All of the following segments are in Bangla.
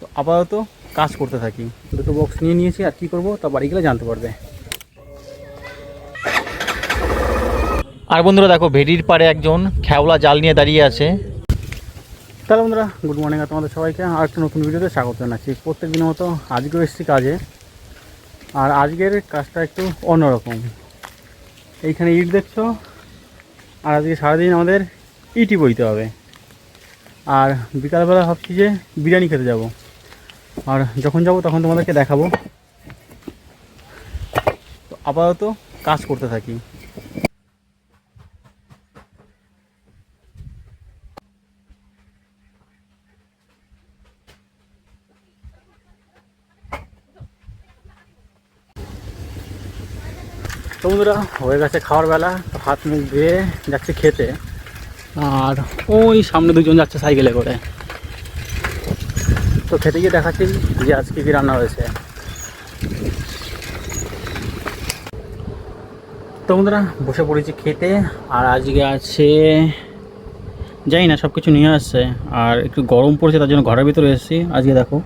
তো আপাতত কাজ করতে থাকি। দুটো বক্স নিয়ে নিয়েছি আর কী করব তা বাড়ি গেলে জানতে পারবে। আর বন্ধুরা দেখো ভেড়ির পাড়ে একজন খেওলা জাল নিয়ে দাঁড়িয়ে আছে। তাহলে বন্ধুরা গুড মর্নিং আর তোমাদের সবাইকে। আর একটা নতুন ভিডিওতে স্বাগত জানাচ্ছি। প্রত্যেক দিনের মতো আজকেও এসেছি কাজে। আর আজকের কাজটা একটু অন্যরকম। এইখানে ইট দেখছ? আর আজকে সারাদিন আমাদের ইটই বইতে হবে। আর বিকালবেলা ভাবছি যে বিরিয়ানি খেতে যাব। আর যখন যাব তখন তোমাদেরকে দেখাবো। তো আপাতত কাজ করতে থাকি। বন্ধুরা, হয়ে গেছে খাওয়ার বেলা, হাত মুখ ধুয়ে যাচ্ছে খেতে। আর ওই সামনে দুজন যাচ্ছে সাইকেলে করে। তো খেতে গিয়ে দেখাচ্ছি যে আজকে কী রান্না হয়েছে। তো বন্ধুরা, বসে পড়েছি খেতে, আর আজকে আছে, জানি না সব কিছু নিয়ে আসছে। আর একটু গরম পড়েছে, তার জন্য ঘরের ভিতরে এসেছি। আজকে দেখো,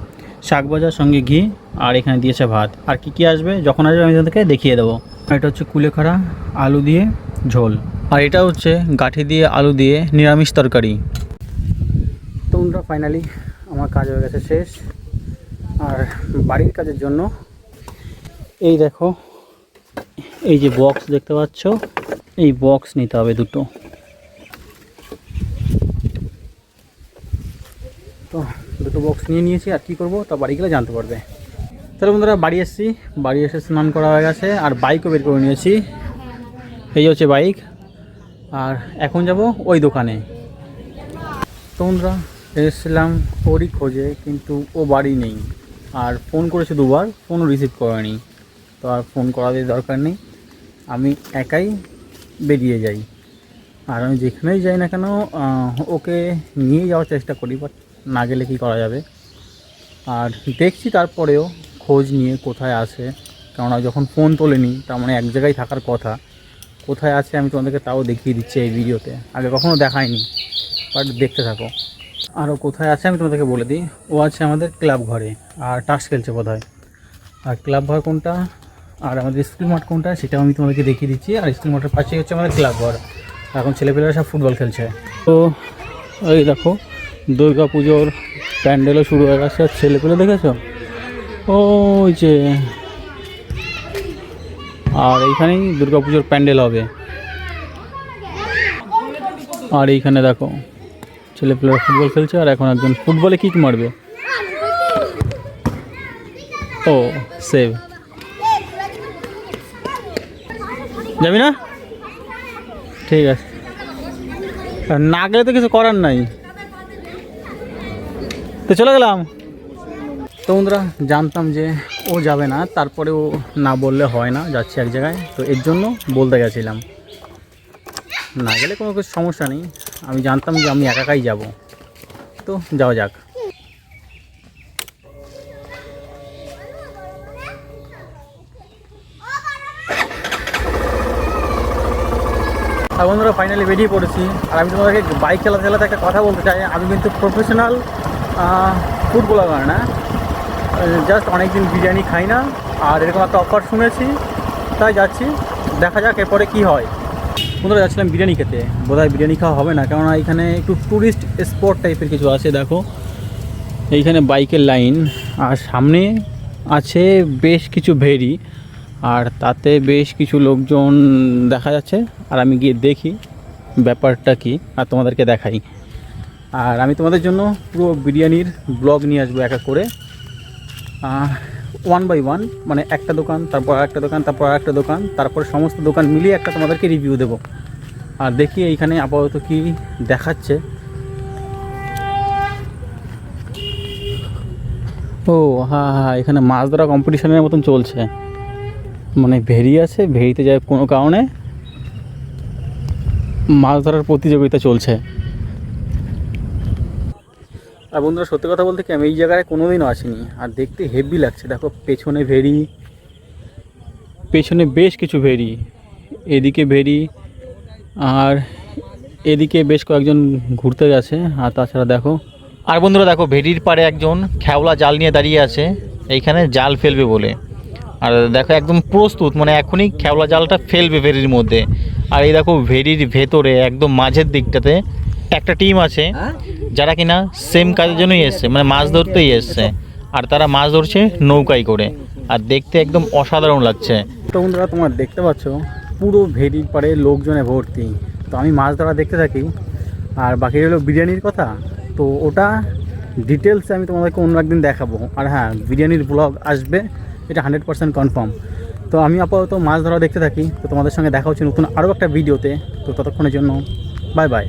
শাক ভাজার সঙ্গে ঘি, আর এখানে দিয়েছে ভাত। আর কি কি আসবে, যখন আসবে আমি তাদেরকে দেখিয়ে দেবো। এটা হচ্ছে কুলেখাড়া, আলু দিয়ে ঝোল। আর এটা হচ্ছে গাঠি দিয়ে আলু দিয়ে নিরামিষ তরকারি। তো বন্ধুরা ফাইনালি আমার কাজ হয়ে গেছে শেষ। আর বাড়ির কাজের জন্য এই দেখো, এই যে বক্স দেখতে পাচ্ছ, এই বক্স নিতে হবে দুটো। তো দুটো বক্স নিয়ে নিয়েছি, আর কী করব তা বাড়ি গেলে জানতে পারবে। তাহলে বন্ধুরা, বাড়ি এসেছি। বাড়ি এসে স্নান করা হয়ে গেছে, আর বাইকও বের করে নিয়েছি। এই হচ্ছে বাইক আর এখন যাব ওই দোকানে। তো বন্ধুরা এসেছিলাম ওরই খোঁজে, কিন্তু ও বাড়ি নেই। আর ফোন করেছে দুবার ফোনও রিসিভ করেনি। তো আর ফোন করার দরকার নেই। আমি একাই বেরিয়ে যাই। আর আমি যেখানেই যাই না কেন ওকে নিয়ে যাওয়ার চেষ্টা করি বাট না গেলে কি করা যাবে? আর দেখছি তারপরেও খোঁজ নিয়ে কোথায় আছে। কেননা যখন ফোন তোলেনি, তার মানে এক জায়গায় থাকার কথা। কোথায় আছে আমি তোমাদেরকে তাও দেখিয়ে দিচ্ছি এই ভিডিওতে আগে কখনও দেখায়নি বাট দেখতে থাকো। আরও কোথায় আছে আমি তোমাদেরকে বলে দিই। ও আছে আমাদের ক্লাব ঘরে, আর টাস খেলছে বোধ হয় আর ক্লাব ঘর কোনটা? আর আমাদের স্কুল মাঠ কোনটা? সেটাও আমি তোমাদেরকে দেখিয়ে দিচ্ছি। আর স্কুল মাঠের পাশেই হচ্ছে আমাদের ক্লাব ঘর। এখন ছেলেপেলেরা সব ফুটবল খেলছে। তো এই দেখো, দুর্গা পুজোর প্যান্ডেলও শুরু হয়ে গেছে। আর ছেলেপেলে দেখেছ? ওই যে। আর এইখানেই দুর্গা পুজোর প্যান্ডেল হবে। আর এইখানে দেখো ছেলেপেলেরা ফুটবল খেলছে আর এখন একজন ফুটবলে কিক মারবে। ও সেভ যাবি না? ঠিক আছে। না গেলে তো কিছু করার নাই। তো চলে গেলাম। তো বন্ধুরা, জানতাম যে ও যাবে না তারপরে ও না বললে হয় না, যাচ্ছে এক জায়গায়। তো এর জন্য বলতে গেছিলাম। না গেলে কোনো কিছু সমস্যা নেই। আমি জানতাম যে আমি একাকাই যাব। তো যাওয়া যাক। বন্ধুরা ফাইনালি বেরিয়ে পড়েছি। আর আমি তোমাদেরকে বাইক চালাতে চালাতে একটা কথা বলতে চাই। আমি কিন্তু প্রফেশনাল ফুড ব্লগার না। জাস্ট অনেকদিন বিরিয়ানি খাই না। আর এরকম একটা অফার শুনেছি। তাই যাচ্ছি। দেখা যাক এরপরে কি হয়। বন্ধুরা যাচ্ছিলাম বিরিয়ানি খেতে। বোধহয় বিরিয়ানি খাওয়া হবে না, কেননা এখানে একটু ট্যুরিস্ট স্পট টাইপের কিছু আছে, দেখো। এইখানে বাইকের লাইন আর সামনে আছে বেশ কিছু ভেরি আর তাতে বেশ কিছু লোকজন দেখা যাচ্ছে, আর আমি গিয়ে দেখি ব্যাপারটা কি, আর তোমাদেরকে দেখাই। আর আমি তোমাদের জন্য পুরো বিরিয়ানির ব্লগ নিয়ে আসব এক এক করে। ওয়ান বাই ওয়ান মানে একটা দোকান, তারপর একটা দোকান, তারপর একটা দোকান, তারপর সমস্ত দোকান মিলিয়ে একটা তোমাদেরকে রিভিউ দেবো। আর দেখি এইখানে আপাতত কি দেখাচ্ছে। ও হ্যাঁ হ্যাঁ এখানে মাছ ধরা কম্পিটিশনের মতন চলছে। মানে ভেরি আছে ভেরিতে যায় কোনো কারণে মাছ ধরার প্রতিযোগিতা চলছে। আর বন্ধুরা, সত্যি কথা বলতে কি, আমি এই জায়গায় কোনোদিনও আসিনি। আর দেখতে হেভি লাগছে। দেখো, পেছনে ভেরি পেছনে বেশ কিছু ভেরি এদিকে ভেরি আর এদিকে বেশ কয়েকজন ঘুরতে গেছে আর তাছাড়া দেখো, আর বন্ধুরা দেখো, ভেড়ির পাড়ে একজন খেওলা জাল নিয়ে দাঁড়িয়ে আছে। এইখানে জাল ফেলবে বলে। আর দেখো, একদম প্রস্তুত মানে এখনই খেওলা জালটা ফেলবে ভেরির মধ্যে। আর এই দেখো ভেরির ভেতরে, একদম মাঝের দিকটাতে একটা টিম আছে যারা কিনা সেম কাজের জন্যই এসছে মানে মাছ ধরতেই এসছে। আর তারা মাছ ধরছে নৌকায় করে। আর দেখতে একদম অসাধারণ লাগছে। তো বন্ধুরা তোমরা দেখতে পাচ্ছ পুরো ভেড়ির পাড়ে লোকজনে ভর্তি। তো আমি মাছ ধরা দেখতে থাকি। আর বাকি হলো বিরিয়ানির কথা। তো ওটা ডিটেলসে আমি তোমাদেরকে অন্য একদিন দেখাবো। আর হ্যাঁ বিরিয়ানির ব্লগ আসবে এটা হান্ড্রেড পার্সেন্ট কনফার্ম তো আমি আপাতত মাছ ধরা দেখতে থাকি। তো তোমাদের সঙ্গে দেখা হচ্ছে নতুন আরও একটা ভিডিওতে তো। ততক্ষণের জন্য বাই বাই